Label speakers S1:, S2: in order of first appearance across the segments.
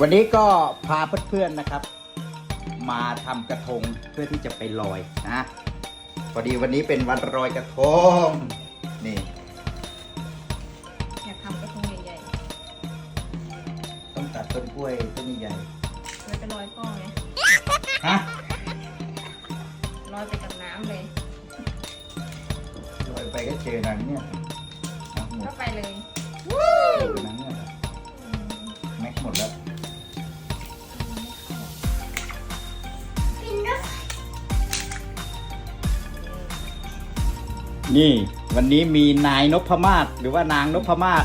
S1: วันนี้ก็พาเพื่อนๆนะครับ มาทำกระทงเพื่อที่จะไปลอยนะพอดีวันนี้เป็นวันลอยกระทง นี่
S2: อยากทำกระทงใหญ่
S1: ต้องตัดต้นกล้วยต้นใหญ่
S2: ๆไว้ไปลอยพ่อไง
S1: ๆฮะ
S2: ลอยไปกับน้ำเลย
S1: ลอยไปก็เจอนางเนี่ยเอาหมด
S2: ก็ไปเลย
S1: นี่ วันนี้มีนายนพมาศหรือว่านางนพมาศ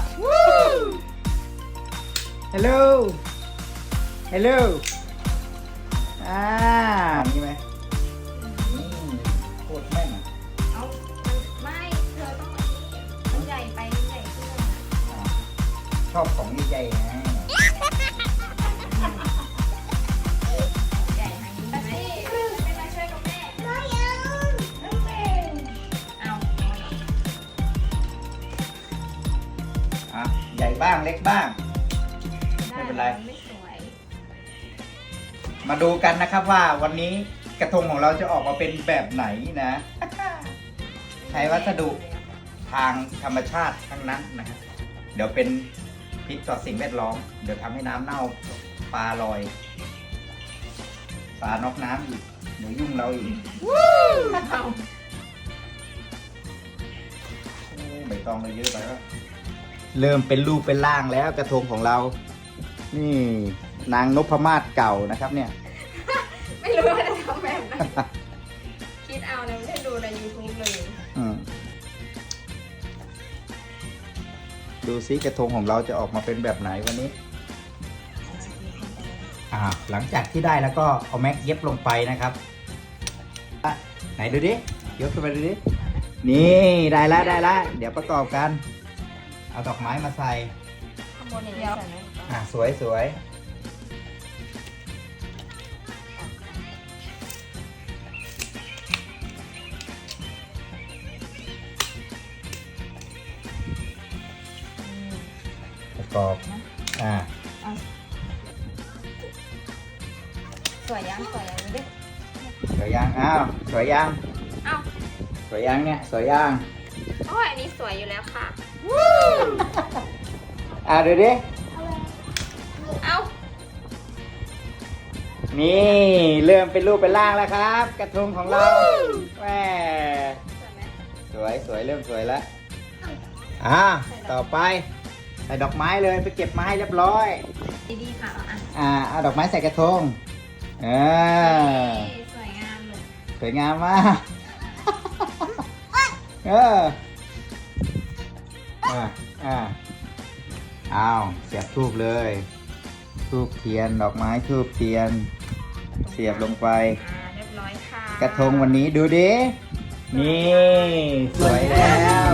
S1: ฮัลโหล ฮัลโหล อ่านี่ไหมอืมโคตรแม่นอะ
S2: เอามันไม่เธอต้องอันนี้มันใหญ่ไปมันใหญ่ขึ้นอะ
S1: อ่าชอบของใหญ่ๆไง
S2: ญ่บ้า
S1: งเล็กบ้าง ไม่เป็นไร
S2: มันไม่สวย
S1: มาดูกันนะครับว่าวันนี้กระทงของเราจะออกมาเป็นแบบไหนนะ ใช้วัสดุทางธรรมชาติทั้งนั้นนะครับเดี๋ยวเป็นพิษต่อสิ่งแวดล้อม เดี๋ยวทำให้น้ำเน่าปลาลอยปลานอกน้ำอีกเดี๋ยวยุ่งเราอีก
S2: เอา
S1: โอ้ใบตองเราเยอะไปแล้ว เริ่มเป็นรูปเป็นร่างแล้วกระทงของเรา นี่นางนพมาศเก่านะครับเนี่ย
S2: ไม่รู้ว่าจะทำแบบไหนคิดเอาเลยไม่ได้ดูใน YouTube เลย
S1: อืมดูซิกระทงของเราจะออกมาเป็นแบบไหนวันนี้ อ่า หลังจากที่ได้แล้วก็เอาแม็กเย็บลงไปนะครับอะไหนดูดิยกขึ้นมาดูดิ นี่ได้แล้วได้แล้วเดี๋ยวประกอบกัน เอาดอกไม้มาใส่
S2: ข้างบนอย่างนี้ใส่ไหม
S1: อ่าสวยสวยประกอบอ่า
S2: สวยยังสวยยังดูดิ
S1: สวยยังอ้าวสวยยัง
S2: เอ้า
S1: สวยยังเนี่ยสวยยัง
S2: โอ้ยอันนี้สวยอยู่แล้วค่ะ
S1: อ่าดูดิ
S2: เอ้า
S1: นี่เริ่มเป็นรูปเป็นร่างแล้วครับ กระทงของเราแหม
S2: สวยไหม
S1: สวยสวยเริ่มสวยแล้วอ่าต่อไปใส่ดอกไม้เลยไปเก็บมาให้เรียบร้อย
S2: ดีๆค่ะอะ
S1: อ่าเอาดอกไม้ใส่กระทงเออ
S2: นี่สวยงามเลย
S1: สวยงามมาก เอออ่าอ่าอ้าวเสียบทูบเลยทูบเทียนดอกไม้ทูบเทียน เสียบลงไป
S2: อ่าเรียบร้อยค่ะ
S1: กระทงวันนี้ดูดิ นี่ สวยแล้ว